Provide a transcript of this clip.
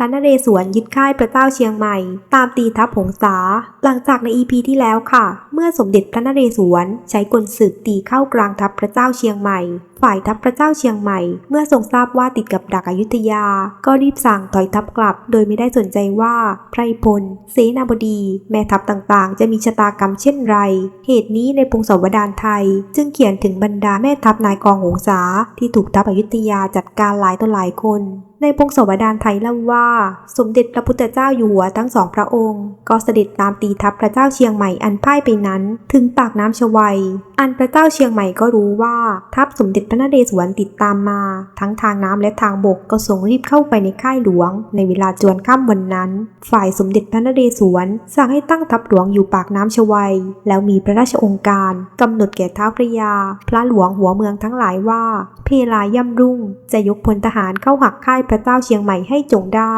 พระนเรศวรยึดค่ายพระเจ้าเชียงใหม่ ตามตีทัพหงสาหลังจากในอีพีที่แล้วค่ะ มื่อสมเด็จพระนเรศวรใช้กลศึกตีเข้ากลางทัพพระเจ้าเชียงใหม่ ฝ่ายทัพพระเจ้าเชียงใหม่ เมื่อทรงทราบว่าติดกับดักอยุธยา ก็รีบสั่งถอยทัพกลับ โดยไม่ได้สนใจว่าไพรพล เสนาบดี แม่ทัพต่างๆ จะมีชะตากรรมเช่นไร เหตุนี้ในพงศาวดารไทย จึงเขียนถึงบรรดาแม่ทัพนายกองหงสาที่ถูกทัพอยุธยาจัดการหลายต่อหลายคนในพงศาวดารไทยเล่าว่า สมเด็จพระพุทธเจ้าอยู่หัวทั้งสองพระองค์ ก็เสด็จตามตีทัพพระเจ้าเชียงใหม่อันพ่ายไปนั้นถึงปากน้ำชวัย อันพระเจ้าเชียงใหม่ก็รู้ว่าทัพสมเด็จพระนเรศวรติดตามมา ทั้งทางน้ำและทางบกก็ทรงรีบเข้าไปในค่ายหลวง ในเวลาจวนค่ำวันนั้น ฝ่ายสมเด็จพระนเรศวรสั่งให้ตั้งทัพหลวงอยู่ปากน้ำชวัย แล้วมีพระราชองค์การกำหนดแก่ท้าวพระยา พระหลวงหัวเมืองทั้งหลายว่า เพลาย่ำรุ่ง จะยกพลทหารเข้าหักค่ายพระเจ้าเชียงใหม่ให้จงได้